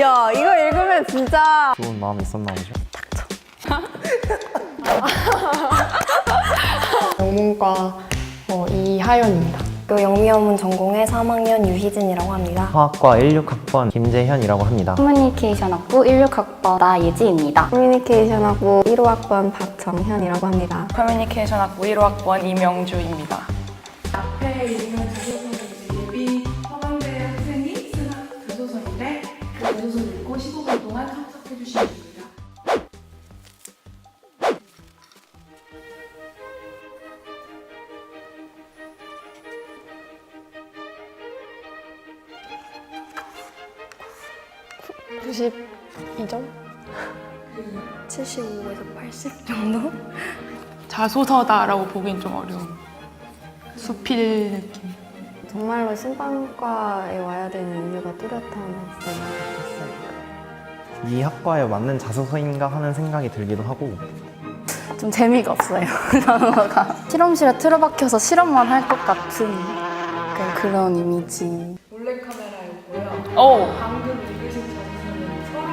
야 이거 읽으면 진짜 좋은 마음이 있었나 보죠. 영문과 어, 이하연입니다. 그 영미어문 전공의 3학년 유희진이라고 합니다. 화학과 16학번 김재현이라고 합니다. 커뮤니케이션 학부 16학번 나예지입니다. 커뮤니케이션하고 1호 학번 박정현이라고 합니다. 커뮤니케이션 학부 1호 학번 이명주입니다. 앞에 있는 도 92점? 75에서 80 정도? 자소서다라고 보기엔 좀 어려운 수필 느낌. 정말로 신방과에 와야 되는 이유가 뚜렷한 학생이 됐어요. 이 학과에 맞는 자소서인가 하는 생각이 들기도 하고 좀 재미가 없어요. 단어가. 실험실에 틀어박혀서 실험만 할 것 같은 약간 그런 이미지. 몰래카메라였고요. 오! 방금 읽으신 자소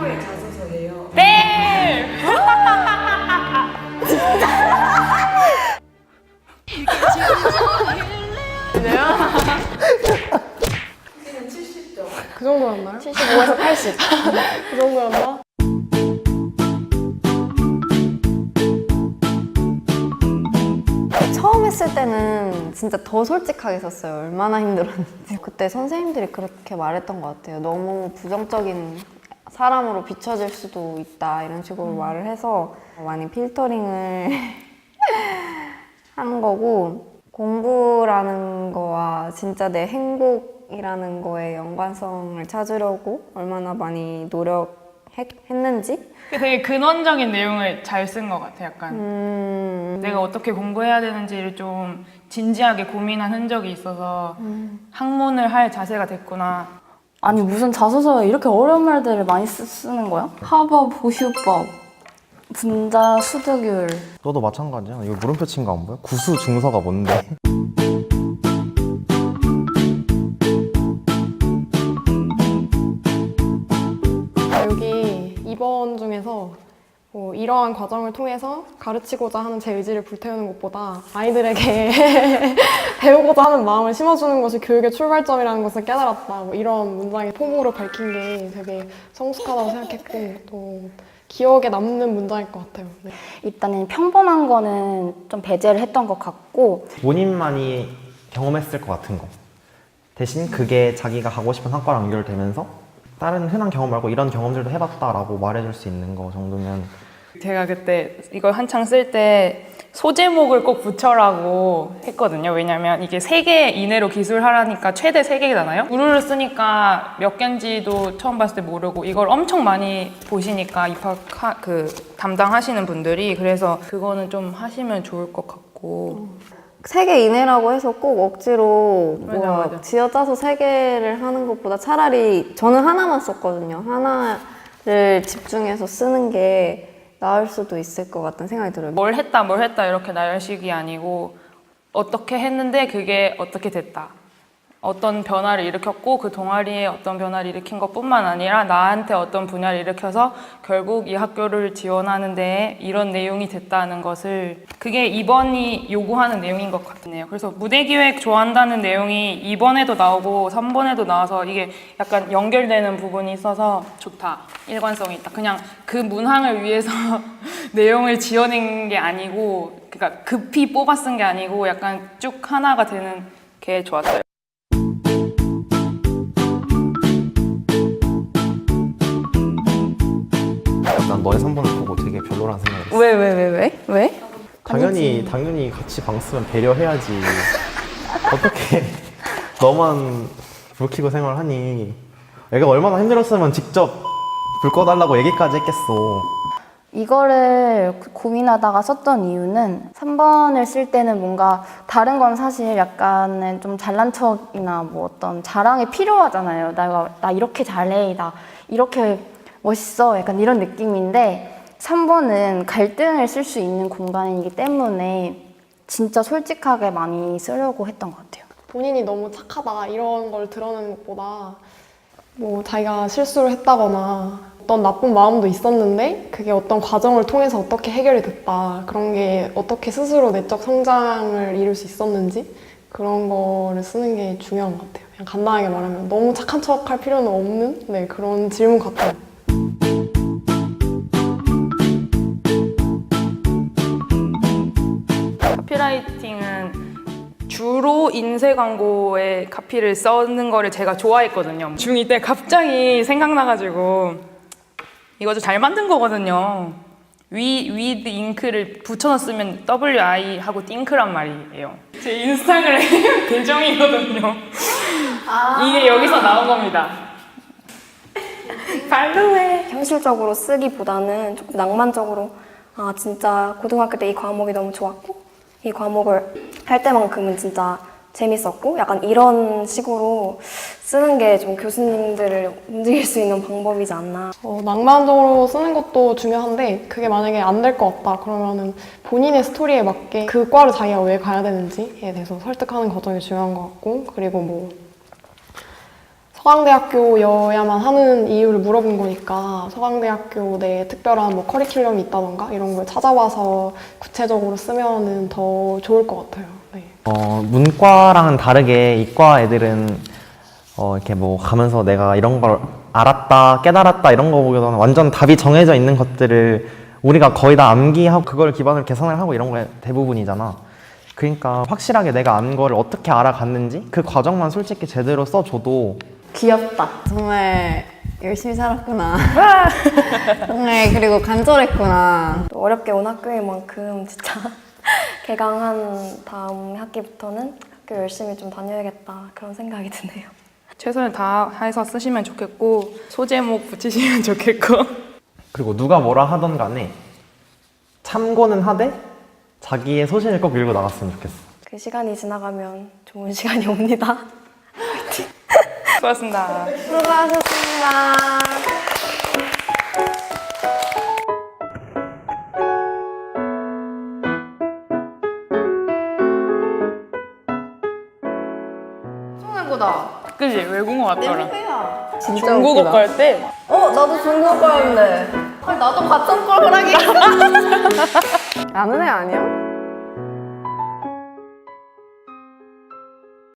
서는 서로의 자소서예요. 네! 70점. 그 정도였나요? 75에서 80. 그 정도였나? 처음 했을 때는 진짜 더 솔직하게 썼어요. 얼마나 힘들었는지. 그때 선생님들이 그렇게 말했던 것 같아요. 너무 부정적인 사람으로 비춰질 수도 있다 이런 식으로 말을 해서 많이 필터링을 한 거고 공부라는 거와 진짜 내 행복이라는 거에 연관성을 찾으려고 얼마나 많이 노력했는지 되게 근원적인 내용을 잘 쓴 것 같아, 약간. 음, 내가 어떻게 공부해야 되는지를 좀 진지하게 고민한 흔적이 있어서 학문을 할 자세가 됐구나. 아니 무슨 자소서에 이렇게 어려운 말들을 많이 쓰, 쓰는 거야? 합어 보휴법, 분자 수득율. 너도 마찬가지야. 이거 물음표 친 거 안 보여? 구수 중서가 뭔데? 여기 2번 중에서 뭐 이러한 과정을 통해서 가르치고자 하는 제 의지를 불태우는 것보다 아이들에게 배우고자 하는 마음을 심어주는 것이 교육의 출발점이라는 것을 깨달았다. 뭐 이런 문장의 포부로 밝힌 게 되게 성숙하다고 생각했고 또 기억에 남는 문장일 것 같아요. 네. 일단은 평범한 거는 좀 배제를 했던 것 같고 본인만이 경험했을 것 같은 거. 대신 그게 자기가 가고 싶은 학과랑 연결되면서 다른 흔한 경험 말고 이런 경험들도 해봤다라고 말해줄 수 있는 거 정도면 제가 그때 이걸 한창 쓸 때 소제목을 꼭 붙여라고 했거든요. 왜냐면 이게 세 개 이내로 기술하라니까 최대 세 개잖아요. 우르르 쓰니까 몇 개인지도 처음 봤을 때 모르고 이걸 엄청 많이 보시니까 입학 하, 그 담당하시는 분들이 그래서 그거는 좀 하시면 좋을 것 같고 세 개 이내라고 해서 꼭 억지로 맞아, 뭐 맞아. 지어짜서 세 개를 하는 것보다 차라리 저는 하나만 썼거든요. 하나를 집중해서 쓰는 게 나을 수도 있을 것 같다는 생각이 들어요. 뭘 했다 뭘 했다 이렇게 나열식이 아니고 어떻게 했는데 그게 어떻게 됐다. 어떤 변화를 일으켰고 그 동아리에 어떤 변화를 일으킨 것뿐만 아니라 나한테 어떤 분야를 일으켜서 결국 이 학교를 지원하는 데에 이런 내용이 됐다는 것을 그게 2번이 요구하는 내용인 것 같네요. 그래서 무대 기획 좋아한다는 내용이 2번에도 나오고 3번에도 나와서 이게 약간 연결되는 부분이 있어서 좋다. 일관성이 있다. 그냥 그 문항을 위해서 내용을 지어낸 게 아니고 그러니까 급히 뽑아 쓴 게 아니고 약간 쭉 하나가 되는 게 좋았어요. 너의 3번을 보고 되게 별로라는 생각이 들었어. 왜 왜 왜 왜? 왜? 당연히 당연히 같이 방 쓰면 배려해야지. 어떻게 너만 불 켜고 생활하니? 애가 얼마나 힘들었으면 직접 불 꺼달라고 얘기까지 했겠어. 이거를 고민하다가 썼던 이유는 3번을 쓸 때는 뭔가 다른 건 사실 약간은 좀 잘난 척이나 뭐 어떤 자랑이 필요하잖아요. 내가 나 이렇게 잘해, 나 이렇게 멋있어, 약간 이런 느낌인데 3번은 갈등을 쓸 수 있는 공간이기 때문에 진짜 솔직하게 많이 쓰려고 했던 것 같아요. 본인이 너무 착하다 이런 걸 드러내는 것보다 뭐 자기가 실수를 했다거나 어떤 나쁜 마음도 있었는데 그게 어떤 과정을 통해서 어떻게 해결이 됐다 그런 게 어떻게 스스로 내적 성장을 이룰 수 있었는지 그런 거를 쓰는 게 중요한 것 같아요. 그냥 간단하게 말하면 너무 착한 척할 필요는 없는 네, 그런 질문 같아요. 인쇄 광고에 카피를 써는 거를 제가 좋아했거든요. 중2 때 갑자기 생각나가지고 이거 좀잘 만든 거거든요. 위, 위드 잉크를 붙여놨으면 WI 하고 띵크란 말이에요. 제 인스타그램 계정이거든요. 이게 여기서 나온 겁니다. 발로해. 현실적으로 쓰기보다는 조금 낭만적으로 아 진짜 고등학교 때 이 과목이 너무 좋았고 이 과목을 할 때만큼은 진짜 재밌었고 약간 이런 식으로 쓰는 게 좀 교수님들을 움직일 수 있는 방법이지 않나 어, 낭만적으로 쓰는 것도 중요한데 그게 만약에 안 될 것 같다 그러면은 본인의 스토리에 맞게 그 과를 자기가 왜 가야 되는지에 대해서 설득하는 과정이 중요한 것 같고 그리고 뭐 서강대학교여야만 하는 이유를 물어본 거니까 서강대학교 내 특별한 뭐 커리큘럼이 있다던가 이런 걸 찾아와서 구체적으로 쓰면은 더 좋을 것 같아요. 네. 어, 문과랑은 다르게 이과 애들은 어, 이렇게 뭐 가면서 내가 이런 걸 알았다, 깨달았다 이런 거보다는 완전 답이 정해져 있는 것들을 우리가 거의 다 암기하고 그걸 기반으로 계산을 하고 이런 게 대부분이잖아. 그러니까 확실하게 내가 안 거를 어떻게 알아갔는지 그 과정만 솔직히 제대로 써줘도 귀엽다. 정말 열심히 살았구나. 정말 그리고 간절했구나. 또 어렵게 온 학교인 만큼 진짜 개강한 다음 학기부터는 학교 열심히 좀 다녀야겠다 그런 생각이 드네요. 최선을 다해서 쓰시면 좋겠고 소제목 붙이시면 좋겠고 그리고 누가 뭐라 하던 간에 참고는 하되 자기의 소신을 꼭 밀고 나갔으면 좋겠어. 그 시간이 지나가면 좋은 시간이 옵니다. 수고하셨습니다. 수고하셨습니다. 중국어다. 그지 외국어 같더라. 진짜 중국어 웃기다. 갈 때 어, 나도 중국어였는데. 아니, 나도 가짜 걸 하라기. 아는 애 아니야?